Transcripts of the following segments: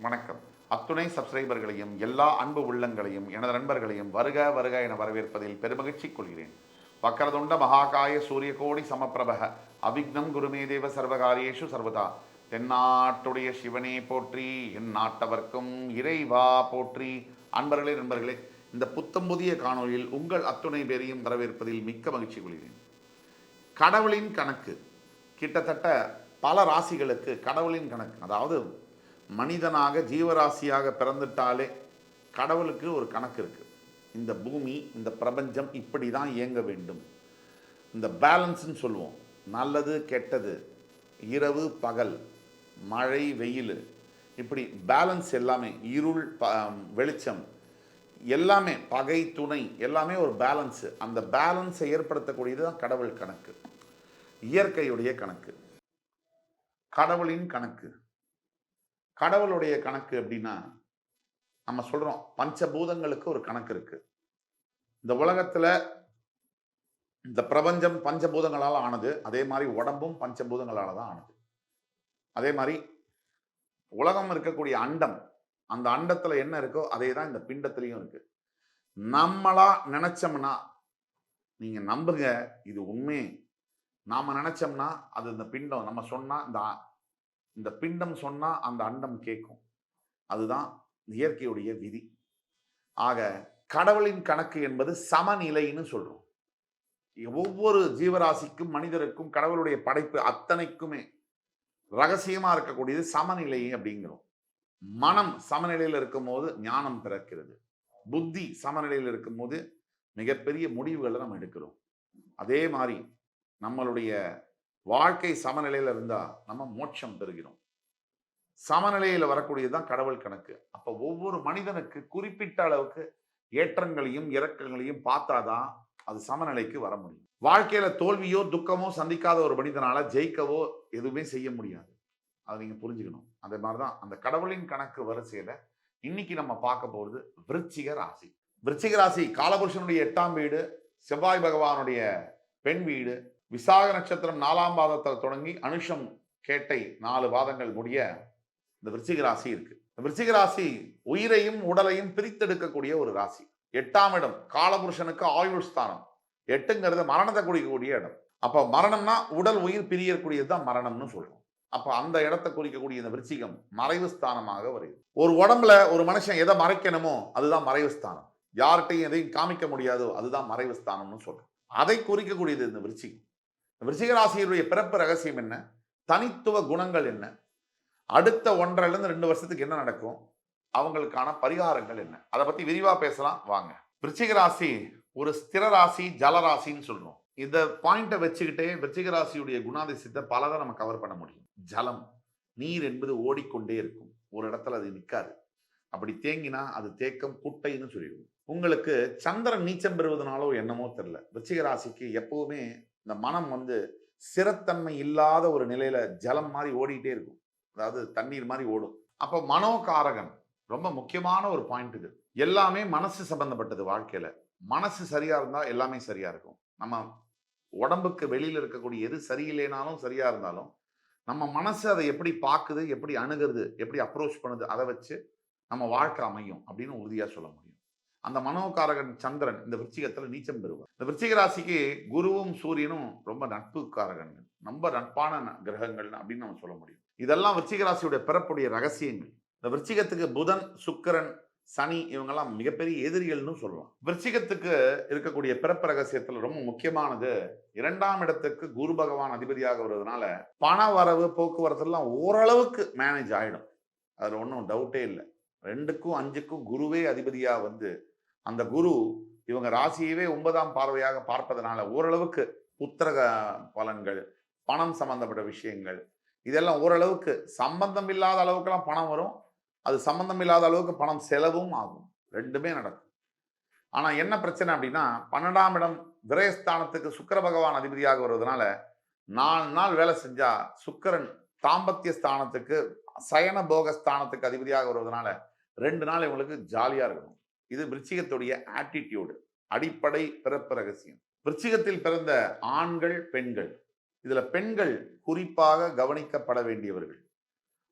வணக்கம். அத்துணை சப்ஸ்கிரைபர்களையும் எல்லா அன்பு உள்ளங்களையும் எனது நண்பர்களையும் வருக வருக என வரவேற்பதில் பெருமகிழ்ச்சி கொள்கிறேன். வக்கரதுண்ட மகாகாய சூரியகோடி சமப்பிரபக அவிக்னம் குருமே தேவ சர்வகாரியேஷு சர்வதா. தென்னாட்டுடைய சிவனே போற்றி என் நாட்டவர்க்கும் இறைவா போற்றி. அன்பர்களே நண்பர்களே இந்த புத்தம் புதிய காணொலியில் உங்கள் அத்துணை பேரையும் வரவேற்பதில் மிக்க மகிழ்ச்சி கொள்கிறேன். கடவுளின் கணக்கு. கிட்டத்தட்ட பல ராசிகளுக்கு கடவுளின் கணக்கு. அதாவது மனிதனாக ஜீவராசியாக பிறந்துட்டாலே கடவுளுக்கு ஒரு கணக்கு இருக்குது இந்த பூமி இந்த பிரபஞ்சம் இப்படி தான் இயங்க வேண்டும். இந்த பேலன்ஸ்ன்னு சொல்லுவோம். நல்லது கெட்டது இரவு பகல் மழை வெயில் இப்படி பேலன்ஸ் எல்லாமே இருள் ப வெளிச்சம் எல்லாமே பகை துணை எல்லாமே ஒரு பேலன்ஸு. அந்த பேலன்ஸை ஏற்படுத்தக்கூடியது தான் கடவுள் கணக்கு. இயற்கையுடைய கணக்கு. கடவுளின் கணக்கு. கடவுளுடைய கணக்கு அப்படின்னா நம்ம சொல்றோம் பஞ்சபூதங்களுக்கு ஒரு கணக்கு இருக்கு. இந்த உலகத்துல இந்த பிரபஞ்சம் பஞ்சபூதங்களால் ஆனது அதே மாதிரி உடம்பும் பஞ்சபூதங்களால தான் ஆனது. அதே மாதிரி உலகம் இருக்கக்கூடிய அண்டம் அந்த அண்டத்துல என்ன இருக்கோ அதே தான் இந்த பிண்டத்திலையும் இருக்கு. நம்மளா நினைச்சோம்னா நீங்க நம்புங்க இது உண்மை. நாம நினைச்சோம்னா அது இந்த பிண்டம் நம்ம சொன்னா இந்த இந்த பிண்டம் சொன்னால் அந்த அண்டம் கேட்கும் அதுதான் இயற்கையுடைய விதி. ஆக கடவுளின் கணக்கு என்பது சமநிலைன்னு சொல்கிறோம் ஒவ்வொரு ஜீவராசிக்கும் மனிதருக்கும் கடவுளுடைய படைப்பு அத்தனைக்குமே ரகசியமாக இருக்கக்கூடியது சமநிலை அப்படிங்கிறோம். மனம் சமநிலையில் இருக்கும்போது ஞானம் பிறக்கிறது. புத்தி சமநிலையில் இருக்கும்போது மிகப்பெரிய முடிவுகளை நம்ம எடுக்கிறோம். அதே மாதிரி நம்மளுடைய வாழ்க்கை சமநிலையில் இருந்தா நம்ம மோட்சம் பெறுகிறோம். சமநிலையில் வரக்கூடியது தான் கடவுள் கணக்கு. அப்ப ஒவ்வொரு மனிதனுக்கு குறிப்பிட்ட அளவுக்கு ஏற்றங்களையும் இறக்கங்களையும் பார்த்தாதான் அது சமநிலைக்கு வர முடியும். வாழ்க்கையில தோல்வியோ துக்கமோ சந்திக்காத ஒரு மனிதனால ஜெயிக்கவோ எதுவுமே செய்ய முடியாது. அதை நீங்க புரிஞ்சுக்கணும். அதே மாதிரிதான் அந்த கடவுளின் கணக்கு வரிசையில இன்னைக்கு நம்ம பார்க்க போறது விருச்சிக ராசி. விருச்சிக ராசி காலபுருஷனுடைய எட்டாம் வீடு செவ்வாய் பகவானுடைய பெண் வீடு விசாக நட்சத்திரம் நாலாம் பாதத்தில் தொடங்கி அனுஷம் கேட்டை நாலு பாதங்கள் முடிய இந்த விருச்சிக ராசி இருக்கு. இந்த விருச்சிக ராசி உயிரையும் உடலையும் பிரித்தெடுக்கக்கூடிய ஒரு ராசி. எட்டாம் இடம் காலபுருஷனுக்கு ஆயுள் ஸ்தானம். எட்டுங்கிறது மரணத்தை குறிக்கக்கூடிய இடம். அப்ப மரணம்னா உடல் உயிர் பிரியக்கூடியது தான் மரணம்னு சொல்றோம். அப்ப அந்த இடத்தை குறிக்கக்கூடிய இந்த விருச்சிகம் மறைவு ஸ்தானமாக வருது ஒரு உடம்புல ஒரு மனுஷன் எதை மறைக்கணுமோ அதுதான் மறைவு ஸ்தானம். யார்கிட்டையும் எதையும் காமிக்க முடியாதோ அதுதான் மறைவு ஸ்தானம்னு சொல்றோம். அதை குறிக்கக்கூடியது இந்த விருச்சிகம். இந்த பிறப்பு ரகசியம் என்ன? தனித்துவ குணங்கள் என்ன? அடுத்த ஒன்றரைலேருந்து ரெண்டு வருஷத்துக்கு என்ன நடக்கும்? அவங்களுக்கான பரிகாரங்கள் என்ன? அதை பத்தி விரிவா பேசலாம். வாங்க. விருச்சிக ஒரு ஸ்திர ராசி ஜலராசின்னு சொல்றோம். இந்த பாயிண்ட்டை வச்சுக்கிட்டே விருச்சிகராசியுடைய குணாதிசயத்தை பலதை நம்ம கவர் பண்ண முடியும். ஜலம். நீர் என்பது ஓடிக்கொண்டே இருக்கும். ஒரு இடத்துல அது நிற்காது அப்படி தேங்கினா அது தேக்கம் குட்டைன்னு சொல்லிடுவோம். உங்களுக்கு சந்திரன் நீச்சம் பெறுவதனாலோ என்னமோ தெரில விருச்சிகராசிக்கு எப்பவுமே இந்த மனம் வந்து சிறத்தன்மை இல்லாத ஒரு நிலையில ஜலம் மாதிரி ஓடிட்டே இருக்கும். அதாவது தண்ணீர் மாதிரி ஓடும். அப்போ மனோகாரகன் ரொம்ப முக்கியமான ஒரு பாயிண்ட் இது. எல்லாமே மனசு சம்பந்தப்பட்டது வாழ்க்கையில. மனசு சரியா இருந்தா எல்லாமே சரியா இருக்கும். நம்ம உடம்புக்கு வெளியில இருக்கக்கூடிய எது சரியில்லைனாலும் சரியா இருந்தாலும் நம்ம மனசு அதை எப்படி பார்க்குது எப்படி அணுகிறது எப்படி அப்ரோச் பண்ணுது அதை வச்சு நம்ம வாழ்க்கை அமையும் அப்படின்னு உறுதியா சொல்ல முடியும். அந்த மனோகாரகன் சந்திரன் இந்த விருச்சிகத்தில் நீச்சம் பெறுவார். இந்த விருச்சிக ராசிக்கு குருவும் சூரியனும் ரொம்ப நட்பு காரகங்கள் ரொம்ப நட்பான கிரகங்கள் அப்படின்னு நம்ம சொல்ல முடியும். இதெல்லாம் விருச்சிக ராசியுடைய பிறப்புடைய ரகசியங்கள். இந்த விருச்சிகத்துக்கு புதன் சுக்கிரன் சனி இவங்கெல்லாம் மிகப்பெரிய எதிரிகள்னு சொல்லலாம். விருச்சிகத்துக்கு இருக்கக்கூடிய பிறப்பு ரகசியத்தில் ரொம்ப முக்கியமானது இரண்டாம் இடத்துக்கு குரு பகவான் அதிபதியாக வருவதனால பண வரவு போக்குவரத்து எல்லாம் ஓரளவுக்கு மேனேஜ் ஆகிடும் அதில் ஒன்றும் டவுட்டே இல்லை. ரெண்டுக்கும் அஞ்சுக்கும் குருவே அதிபதியா வந்து அந்த குரு இவங்க ராசியவே ஒன்பதாம் பார்வையாக பார்ப்பதனால ஓரளவுக்கு புத்திரக பலன்கள் பணம் சம்பந்தப்பட்ட விஷயங்கள் இதெல்லாம் ஓரளவுக்கு சம்பந்தம் இல்லாத அளவுக்குலாம் பணம் வரும். அது சம்பந்தம் இல்லாத அளவுக்கு பணம் செலவும் ஆகும். ரெண்டுமே நடக்கும். ஆனால் என்ன பிரச்சனை அப்படின்னா பன்னெண்டாம் இடம் விரயஸ்தானத்துக்கு சுக்கர பகவான் அதிபதியாக வருவதனால நாலு நாள் வேலை செஞ்சால் சுக்கிரன் தாம்பத்திய ஸ்தானத்துக்கு சயன போக ஸ்தானத்துக்கு அதிபதியாக வருவதனால ரெண்டு நாள் இவங்களுக்கு ஜாலியாக இருக்கணும். இது விருச்சிகத்துடைய ஆட்டிடியூடு அடிப்படை பிறப்பு ரகசியம். விருச்சிகத்தில் பிறந்த ஆண்கள் பெண்கள். இதில் பெண்கள் குறிப்பாக கவனிக்கப்பட வேண்டியவர்கள்.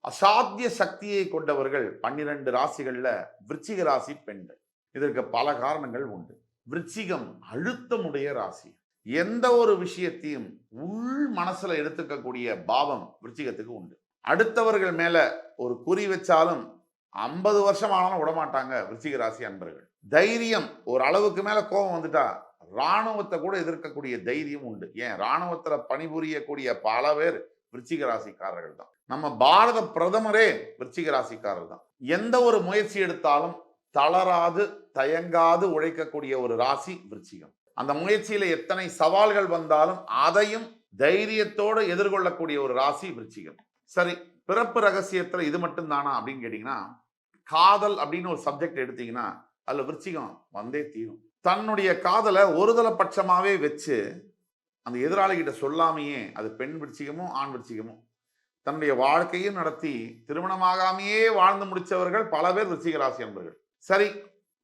அசாத்திய சக்தியை கொண்டவர்கள் பன்னிரண்டு ராசிகளில் விருச்சிக ராசி பெண்கள். இதற்கு பல காரணங்கள் உண்டு. விருச்சிகம் அழுத்தமுடைய ராசி. எந்த ஒரு விஷயத்தையும் உள் மனசுல எடுத்துக்கக்கூடிய பாவம் விருச்சிகத்துக்கு உண்டு. அடுத்தவர்கள் மேல ஒரு குறி வச்சாலும் ஐம்பது வருஷம் ஆனாலும் விடமாட்டாங்க விருச்சிக ராசி அன்பர்கள். தைரியம் ஒரு அளவுக்கு மேல கோபம் வந்துட்டா ராணுவத்தை கூட எதிர்க்கக்கூடிய தைரியம் உண்டு. ஏன்? ராணுவத்துல பணிபுரியக்கூடிய பல பேர் விருச்சிக ராசிக்காரர்கள் தான். நம்ம பாரத பிரதமரே விருச்சிக ராசிக்காரர் தான். எந்த ஒரு முயற்சி எடுத்தாலும் தளராது தயங்காது உழைக்கக்கூடிய ஒரு ராசி விருச்சிகம். அந்த முயற்சியில எத்தனை சவால்கள் வந்தாலும் அதையும் தைரியத்தோடு எதிர்கொள்ளக்கூடிய ஒரு ராசி விருச்சிகம். சரி பிறப்பு ரகசியத்தில் இது மட்டும் தானா அப்படின்னு கேட்டிங்கன்னா காதல் அப்படின்னு ஒரு சப்ஜெக்ட் எடுத்தீங்கன்னா அதில் விருச்சிகம் வந்தே தீரும். தன்னுடைய காதலை ஒருதலை பட்சமாகவே வச்சு அந்த எதிராளிகிட்ட சொல்லாமையே அது பெண் விருச்சிகமும் ஆண் விருச்சிகமும் தன்னுடைய வாழ்க்கையும் நடத்தி திருமணமாகாமையே வாழ்ந்து முடித்தவர்கள் பல பேர் விருச்சிக ராசி சரி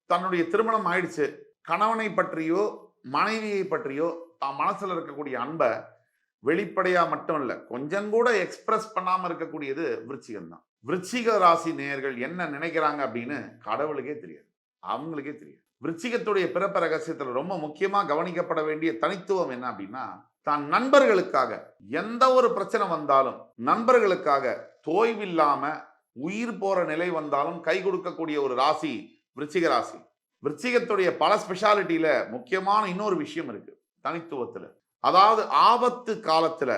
தன்னுடைய திருமணம் ஆயிடுச்சு. கணவனை பற்றியோ மனைவியை பற்றியோ தான் மனசில் இருக்கக்கூடிய அன்பை வெளிப்படையா மட்டும் இல்ல கொஞ்சம் கூட எக்ஸ்பிரஸ் பண்ணாம இருக்கக்கூடியது விருச்சிகம் தான். விருச்சிக ராசி நேயர்கள் என்ன நினைக்கிறாங்க அப்படின்னு கடவுளுக்கே தெரியாது. அவங்களுக்கே தெரியாது. விருச்சிகத்துடைய பிறப்பு ரகசியத்துல ரொம்ப முக்கியமா கவனிக்கப்பட வேண்டிய தனித்துவம் என்ன அப்படின்னா தான் நண்பர்களுக்காக எந்த ஒரு பிரச்சனை வந்தாலும் நண்பர்களுக்காக தோய்வில்லாம உயிர் போற நிலை வந்தாலும் கை கொடுக்கக்கூடிய ஒரு ராசி விருச்சிக ராசி. விருச்சிகத்துடைய பல ஸ்பெஷாலிட்டியில முக்கியமான இன்னொரு விஷயம் இருக்கு தனித்துவத்துல. அதாவது ஆபத்து காலத்துல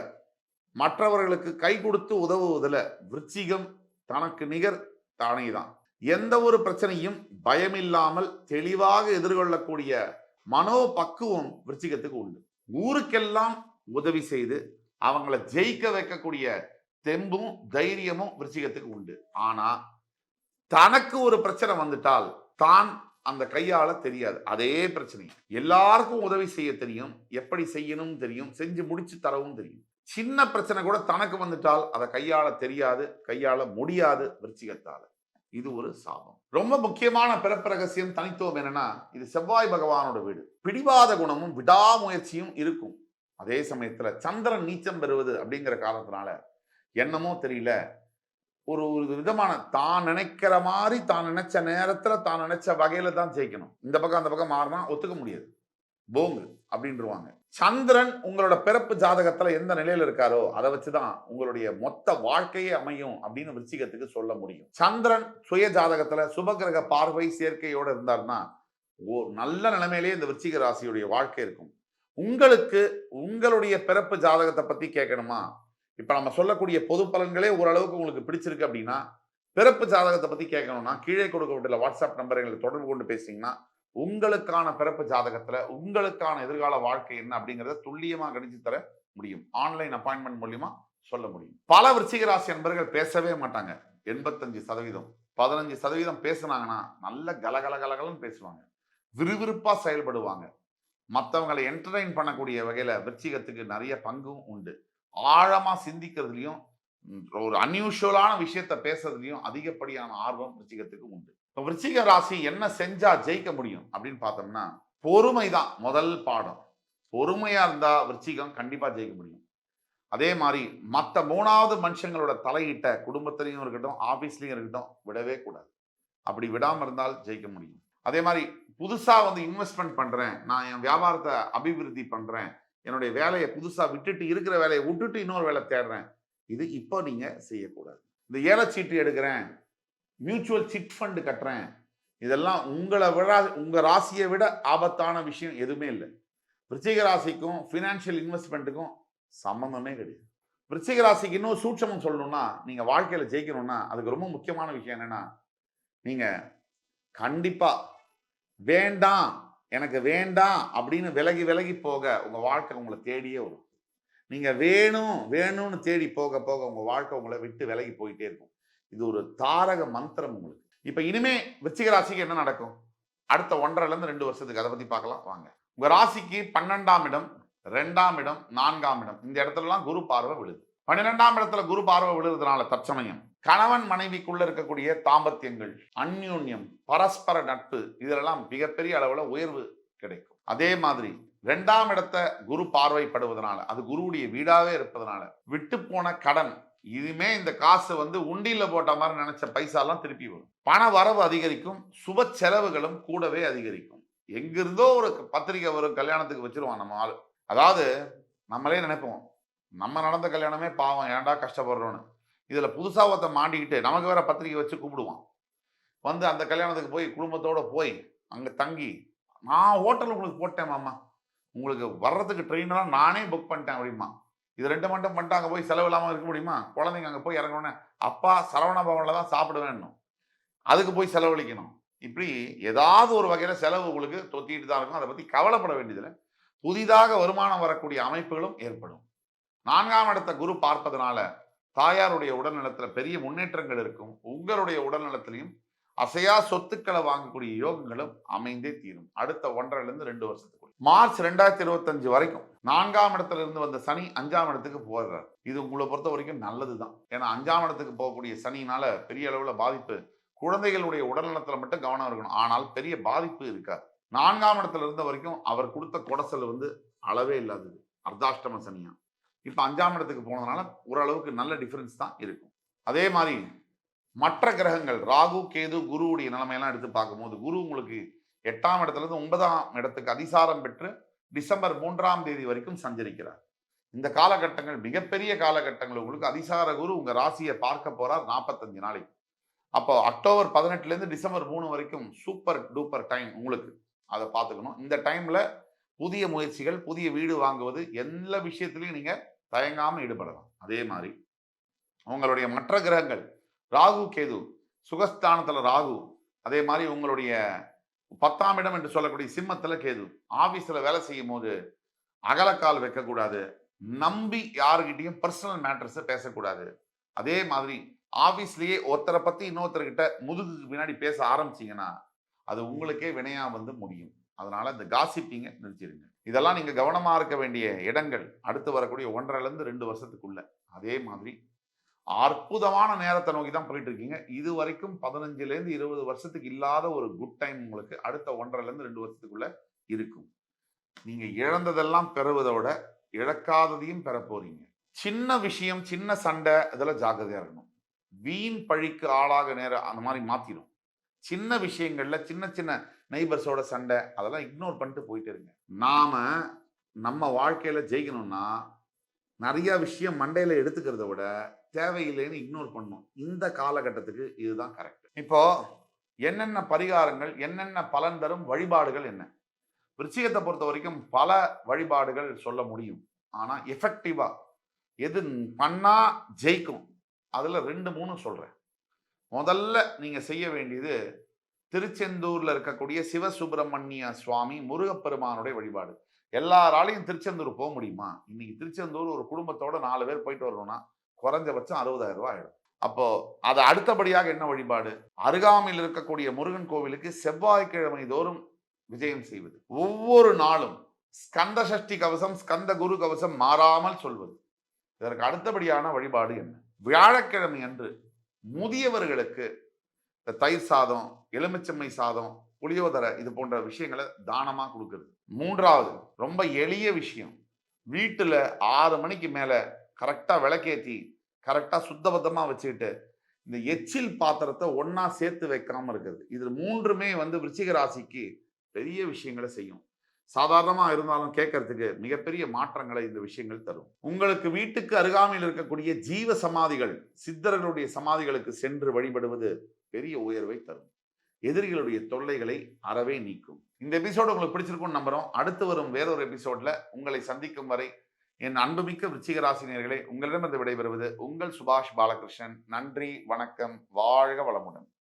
மற்றவர்களுக்கு கை கொடுத்து உதவுவதில் விருச்சிகம் தனக்கு நிகர் தானே தான் எந்த ஒரு பிரச்சனையும் பயமில்லாமல் தெளிவாக எதிர்கொள்ளக்கூடிய மனோ பக்குவம் விருச்சிகத்துக்கு உண்டு. ஊருக்கெல்லாம் உதவி செய்து அவங்கள ஜெயிக்க வைக்கக்கூடிய தெம்பும் தைரியமும் விருச்சிகத்துக்கு உண்டு. ஆனா தனக்கு ஒரு பிரச்சனை வந்துட்டால் தான் அந்த கையால தெரியாது. அதே பிரச்சனை. எல்லாருக்கும் உதவி செய்ய தெரியும். எப்படி செய்யணும் தெரியும். செஞ்சு முடிச்சு தரவும் தெரியும். சின்ன பிரச்சனை கூட தனக்கு வந்துட்டால் அதை கையாள தெரியாது. கையாள முடியாது விருச்சிகத்தால. இது ஒரு சாபம். ரொம்ப முக்கியமான பிறப்பு ரகசியம் தனித்துவம் என்னன்னா இது செவ்வாய் பகவானோட வீடு. பிடிவாத குணமும் விடாமுயற்சியும் இருக்கும். அதே சமயத்துல சந்திரன் நீச்சம் பெறுவது அப்படிங்கிற காரணத்தினால என்னமோ தெரியல. ஒரு ஒரு விதமான தான் நினைக்கிற மாதிரி தான் நினைச்ச நேரத்துல தான் நினைச்ச வகையில தான் ஜெயிக்கணும். இந்த பக்கம் அந்த பக்கம் மாறினா ஒத்துக்க முடியாது. போங்கு அப்படின்றவாங்க. சந்திரன் உங்களோட பிறப்பு ஜாதகத்துல எந்த நிலையில இருக்காரோ அதை வச்சுதான் உங்களுடைய மொத்த வாழ்க்கையே அமையும் அப்படின்னு விருச்சிகத்துக்கு சொல்ல முடியும். சந்திரன் சுய ஜாதகத்துல சுபகிரக பார்வை சேர்க்கையோட இருந்தாருன்னா ஓ நல்ல நிலைமையிலேயே இந்த விருச்சிக ராசியுடைய வாழ்க்கை இருக்கும். உங்களுக்கு உங்களுடைய பிறப்பு ஜாதகத்தை பத்தி கேட்கணுமா? இப்போ நம்ம சொல்லக்கூடிய பொது பலன்களே ஓரளவுக்கு உங்களுக்கு பிடிச்சிருக்கு அப்படின்னா பிறப்பு ஜாதகத்தை பற்றி கேட்கணும்னா கீழே கொடுக்கப்பட்டுள்ள வாட்ஸ்அப் நம்பர் எங்களை தொடர்பு கொண்டு பேசிங்கன்னா உங்களுக்கான பிறப்பு ஜாதகத்தில் உங்களுக்கான எதிர்கால வாழ்க்கை என்ன அப்படிங்கிறத துல்லியமாக கணிச்சு தர முடியும். ஆன்லைன் அப்பாயின்மெண்ட் மூலியமா சொல்ல முடியும். பல விருச்சிக ராசி நண்பர்கள் பேசவே மாட்டாங்க. எண்பத்தஞ்சு சதவீதம் பதினஞ்சு சதவீதம் பேசுனாங்கன்னா நல்ல கலகல கலகலன்னு பேசுவாங்க. விறுவிறுப்பாக செயல்படுவாங்க. மற்றவங்களை என்டர்டைன் பண்ணக்கூடிய வகையில் விருச்சிகத்துக்கு நிறைய பங்கும் உண்டு. ஆழமாக சிந்திக்கிறதுலையும் ஒரு அன்யூஷுவலான விஷயத்த பேசுறதுலையும் அதிகப்படியான ஆர்வம் விருச்சிகத்துக்கு உண்டு. இப்போ விருச்சிக ராசி என்ன செஞ்சா ஜெயிக்க முடியும் அப்படின்னு பார்த்தோம்னா பொறுமை தான் முதல் பாடம். பொறுமையாக இருந்தால் விருச்சிகம் கண்டிப்பாக ஜெயிக்க முடியும். அதே மாதிரி மற்ற மூணாவது மனுஷங்களோட தலையிட்ட குடும்பத்திலையும் இருக்கட்டும் ஆஃபீஸ்லையும் இருக்கட்டும் விடவே கூடாது. அப்படி விடாமல் இருந்தால் ஜெயிக்க முடியும். அதே மாதிரி புதுசாக வந்து இன்வெஸ்ட்மெண்ட் பண்ணுறேன் நான் என் வியாபாரத்தை அபிவிருத்தி பண்ணுறேன் என்னுடைய வேலையை புதுசாக விட்டுட்டு இருக்கிற வேலையை விட்டுட்டு இன்னொரு வேலை தேடுறேன். இது இப்போ நீங்கள் செய்யக்கூடாது. இந்த ஏலச்சீட்டு எடுக்கிறேன். மியூச்சுவல் சிட் ஃபண்டு கட்டுறேன். இதெல்லாம் உங்களை விட உங்கள் ராசியை விட ஆபத்தான விஷயம் எதுவுமே இல்லை. விருச்சிக ராசிக்கும் ஃபினான்ஷியல் இன்வெஸ்ட்மெண்ட்டுக்கும் சம்மந்தமே கிடையாது. விருச்சிக ராசிக்கு இன்னும் சூட்சமம் சொல்லணும்னா நீங்கள் வாழ்க்கையில் ஜெயிக்கணும்னா அதுக்கு ரொம்ப முக்கியமான விஷயம் என்னென்னா நீங்கள் கண்டிப்பாக வேண்டாம். எனக்கு வேண்டாம் அப்படின்னு விலகி விலகி போக உங்கள் வாழ்க்கை உங்களை தேடியே வரும். நீங்கள் வேணும் வேணும்னு தேடி போக போக உங்கள் வாழ்க்கை உங்களை விட்டு விலகி போயிட்டே இருக்கும். இது ஒரு தாரக மந்திரம் உங்களுக்கு. இப்போ இனிமே விச்சிக ராசிக்கு என்ன நடக்கும்? அடுத்த ஒன்றரைலேருந்து ரெண்டு வருஷத்துக்கு அதை பற்றி பார்க்கலாம். வாங்க. உங்கள் ராசிக்கு பன்னெண்டாம் இடம் ரெண்டாம் இடம் நான்காம் இடம். இந்த இடத்துலலாம் குரு பார்வை விழுது. பன்னிரெண்டாம் இடத்துல குரு பார்வை விழுறதுனால தற்சமயம். கணவன் மனைவிக்குள்ள இருக்கக்கூடிய தாம்பத்தியங்கள் அந்யூன்யம் பரஸ்பர நட்பு இதெல்லாம் மிகப்பெரிய அளவுல உயர்வு கிடைக்கும். அதே மாதிரி ரெண்டாம் இடத்த குரு பார்வைப்படுவதனால அது குருவுடைய வீடாவே இருப்பதனால விட்டு போன கடன் இதுமே இந்த காசு வந்து உண்டியில போட்ட மாதிரி நினைச்ச பைசாலாம் திருப்பி வரும். பண வரவு அதிகரிக்கும் சுப செலவுகளும் கூடவே அதிகரிக்கும். எங்கிருந்தோ ஒரு பத்திரிக்கை வரும் கல்யாணத்துக்கு வச்சிருவான் நம்ம ஆள். அதாவது நம்மளே நினைப்போம் நம்ம நடந்த கல்யாணமே பாவம் ஏன்டா கஷ்டப்படுறோன்னு. இதில் புதுசாக ஒருத்த மாட்டிக்கிட்டு நமக்கு வேற பத்திரிக்கை வச்சு கூப்பிடுவான். வந்து அந்த கல்யாணத்துக்கு போய் குடும்பத்தோடு போய் அங்கே தங்கி நான் ஹோட்டல் உங்களுக்கு போட்டேன் மாமா. உங்களுக்கு வர்றதுக்கு ட்ரெயினெல்லாம் நானே புக் பண்ணிட்டேன் அப்படிமா இது ரெண்டு மட்டும் பண்ணிட்டு அங்கே போய் செலவு இல்லாமல் இருக்க முடியுமா? குழந்தைங்க அங்கே போய் இறங்கணுன்னே அப்பா சரவண பவனில் தான் சாப்பிடுவேன்னும் அதுக்கு போய் செலவழிக்கணும். இப்படி ஏதாவது ஒரு வகையில் செலவு உங்களுக்கு தொத்திட்டு தான் இருக்கும் அதை பற்றி கவலைப்பட வேண்டியதில்லை. புதிதாக வருமானம் வரக்கூடிய அமைப்புகளும் ஏற்படும். நான்காம் இடத்த குரு பார்ப்பதனால தாயாருடைய உடல்நலத்துல பெரிய முன்னேற்றங்கள் இருக்கும். உங்களுடைய உடல்நலத்திலையும் அசையா சொத்துக்களை வாங்கக்கூடிய யோகங்களும் அமைந்தே தீரும். அடுத்த ஒன்றரை இருந்து ரெண்டு வருஷத்துக்குள்ள மார்ச் ரெண்டாயிரத்தி இருபத்தஞ்சு வரைக்கும் நான்காம் இடத்துல இருந்து வந்த சனி அஞ்சாம் இடத்துக்கு போகிறார் இது உங்களை பொறுத்த வரைக்கும் நல்லதுதான். ஏன்னா அஞ்சாம் இடத்துக்கு போகக்கூடிய சனினால பெரிய அளவுல பாதிப்பு குழந்தைகளுடைய உடல்நலத்துல மட்டும் கவனம் இருக்கணும். ஆனால் பெரிய பாதிப்பு இருக்காது. நான்காம் இடத்துல இருந்த வரைக்கும் அவர் கொடுத்த கொடசல் வந்து அளவே இல்லாதது. அர்த்தாஷ்டம சனியா. இப்போ அஞ்சாம் இடத்துக்கு போனதுனால ஓரளவுக்கு நல்ல டிஃப்ரென்ஸ் தான் இருக்கும். அதே மாதிரி மற்ற கிரகங்கள் ராகு கேது குருவுடைய நிலைமையெல்லாம் எடுத்து பார்க்கும்போது குரு உங்களுக்கு எட்டாம் இடத்துலேருந்து ஒன்பதாம் இடத்துக்கு அதிசாரம் பெற்று டிசம்பர் மூன்றாம் தேதி வரைக்கும் சஞ்சரிக்கிறார். இந்த காலகட்டங்கள் மிகப்பெரிய காலகட்டங்கள் உங்களுக்கு அதிசார குரு உங்கள் ராசியை பார்க்க போகிறார் நாற்பத்தஞ்சு நாளைக்கு. அப்போ அக்டோபர் பதினெட்டுலேருந்து டிசம்பர் மூணு வரைக்கும் சூப்பர் டூப்பர் டைம் உங்களுக்கு அதை பார்த்துக்கணும். இந்த டைமில் புதிய முயற்சிகள் புதிய வீடு வாங்குவது எல்லா விஷயத்துலையும் நீங்கள் தயங்காமல் ஈடுபடலாம். அதே மாதிரி உங்களுடைய மற்ற கிரகங்கள் ராகு கேது சுகஸ்தானத்தில் ராகு அதே மாதிரி உங்களுடைய பத்தாம் இடம் என்று சொல்லக்கூடிய சிம்மத்தில் கேது ஆஃபீஸில் வேலை செய்யும் போது அகலக்கால் வைக்கக்கூடாது. நம்பி யாருக்கிட்டையும் பர்சனல் மேட்டர்ஸை பேசக்கூடாது. அதே மாதிரி ஆஃபீஸ்லேயே ஒருத்தரை பற்றி இன்னொருத்தர்கிட்ட முதுகுக்கு பின்னாடி பேச ஆரம்பிச்சிங்கன்னா அது உங்களுக்கே வினையாக வந்து முடியும். அதனால இந்த காசிப்பிங்க நிறுத்திடுங்க. இதெல்லாம் நீங்க கவனமா இருக்க வேண்டிய இடங்கள். அடுத்து வரக்கூடிய ஒன்றரைல இருந்து ரெண்டு வருஷத்துக்குள்ள. அதே மாதிரி அற்புதமான நேரத்தை நோக்கி தான் போயிட்டு இருக்கீங்க இது வரைக்கும் பதினஞ்சுல இருந்து இருபது வருஷத்துக்கு இல்லாத ஒரு குட் டைம் உங்களுக்கு அடுத்த ஒன்றரைல இருந்து ரெண்டு வருஷத்துக்குள்ள இருக்கும். நீங்கள் இழந்ததெல்லாம் பெறுவதோட இழக்காததையும் பெற போறீங்க. சின்ன விஷயம் சின்ன சண்டை இதெல்லாம் ஜாக்கிரதையாக இருக்கணும். வீண் பழிக்கு ஆளாக நேரம் அந்த மாதிரி மாற்றிடும் சின்ன விஷயங்கள்ல சின்ன சின்ன நெய்பர்ஸோட சண்டை அதெல்லாம் இக்னோர் பண்ணிட்டு போயிட்டு இருங்க. நாம நம்ம வாழ்க்கையில ஜெயிக்கணும்னா நிறைய விஷயம் மண்டையில எடுத்துக்கிறத விட தேவையில்லைன்னு இக்னோர் பண்ணணும். இந்த காலகட்டத்துக்கு இதுதான் கரெக்ட் இப்போ என்னென்ன பரிகாரங்கள் என்னென்ன பலன் தரும் வழிபாடுகள் என்ன? விருச்சிகத்தை பொறுத்த வரைக்கும் பல வழிபாடுகள் சொல்ல முடியும். ஆனா எஃபெக்டிவா எது பண்ணா ஜெயிக்கும்? அதுல ரெண்டு மூணு சொல்றேன். முதல்ல நீங்க செய்ய வேண்டியது திருச்செந்தூர்ல இருக்கக்கூடிய சிவசுப்பிரமணிய சுவாமி முருகப்பெருமானுடைய வழிபாடு. எல்லாராலையும் திருச்செந்தூர் போக முடியுமா? இன்னைக்கு திருச்செந்தூர் ஒரு குடும்பத்தோட நாலு பேர் போயிட்டு வரணும்னா குறைஞ்சபட்சம் அறுபதாயிரம் ரூபாய் ஆயிடும். அப்போ அது அடுத்தபடியாக என்ன வழிபாடு? அருகாமையில் இருக்கக்கூடிய முருகன் கோவிலுக்கு செவ்வாய்க்கிழமை தோறும் விஜயம் செய்வது. ஒவ்வொரு நாளும் ஸ்கந்த சஷ்டி கவசம் ஸ்கந்த குரு கவசம் மாறாமல் சொல்வது. இதற்கு அடுத்தபடியான வழிபாடு என்ன? வியாழக்கிழமை அன்று முதியவர்களுக்கு இந்த தயிர் சாதம் எலுமிச்சம்மை சாதம் புளியோதரை இது போன்ற விஷயங்களை தானமாக கொடுக்குறது. மூன்றாவது ரொம்ப எளிய விஷயம். வீட்டில் ஆறு மணிக்கு மேலே கரெக்டாக விளக்கேத்தி கரெக்டாக சுத்தபத்தமாக வச்சுக்கிட்டு இந்த எச்சில் பாத்திரத்தை ஒன்றா சேர்த்து வைக்காமல் இருக்கிறது. இது மூன்றுமே வந்து விருச்சிக ராசிக்கு பெரிய விஷயங்களை செய்யும். சாதாரணமாக இருந்தாலும் கேட்கறதுக்கு மிகப்பெரிய மாற்றங்களை இந்த விஷயங்கள் தரும். உங்களுக்கு வீட்டுக்கு அருகாமையில் இருக்கக்கூடிய ஜீவ சமாதிகள் சித்தர்களுடைய சமாதிகளுக்கு சென்று வழிபடுவது பெரிய உயர்வை தரும். எதிரிகளுடைய தொல்லைகளை அறவே நீக்கும். இந்த எபிசோடு உங்களுக்கு பிடிச்சிருக்கும்னு நம்புறோம். அடுத்து வரும் வேறொரு எபிசோட்ல உங்களை சந்திக்கும் வரை என் அன்புமிக்க விருச்சிக ராசினியர்களே உங்களிடமிருந்து விடைபெறுவது உங்கள் சுபாஷ் பாலகிருஷ்ணன். நன்றி வணக்கம் வாழ்க வளமுடன்.